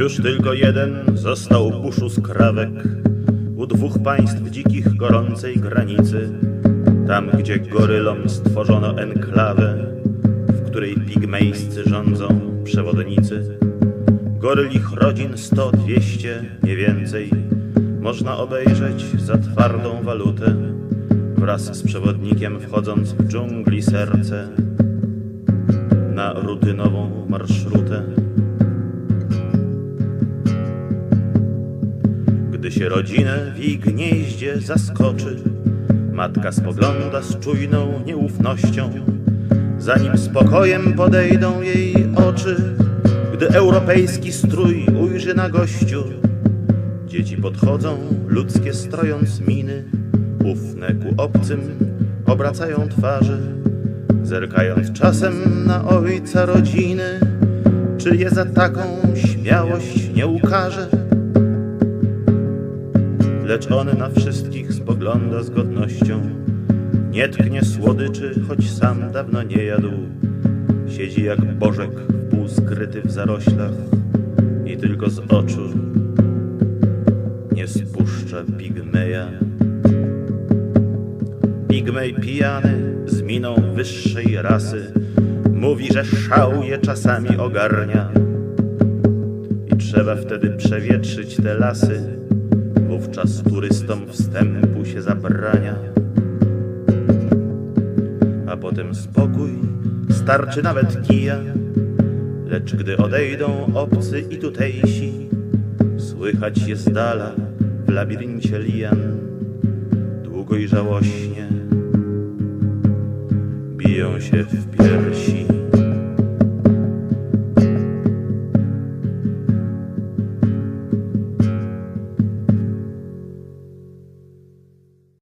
Już tylko jeden został buszu skrawek u dwóch państw dzikich gorącej granicy, tam gdzie gorylom stworzono enklawę, w której pigmejscy rządzą przewodnicy. Gorylich rodzin sto, dwieście, nie więcej, można obejrzeć za twardą walutę, wraz z przewodnikiem wchodząc w dżungli serce na rutynową marszrutę. Się rodzinę w jej gnieździe zaskoczy, matka spogląda z czujną nieufnością, zanim spokojem podejdą jej oczy, gdy europejski strój ujrzy na gościu. Dzieci podchodzą, ludzkie strojąc miny, ufne ku obcym, obracają twarze, zerkając czasem na ojca rodziny, czy je za taką śmiałość nie ukaże? Lecz on na wszystkich spogląda z godnością. Nie tknie słodyczy, choć sam dawno nie jadł. Siedzi jak bożek wpół skryty w zaroślach i tylko z oczu nie spuszcza pigmeja. Pigmej pijany z miną wyższej rasy mówi, że szał je czasami ogarnia i trzeba wtedy przewietrzyć te lasy Wówczas turystom wstępu się zabrania. A potem spokój, starczy nawet kija. Lecz gdy odejdą obcy i tutejsi, słychać je z dala w labiryncie lian, długo i żałośnie biją się w piersi.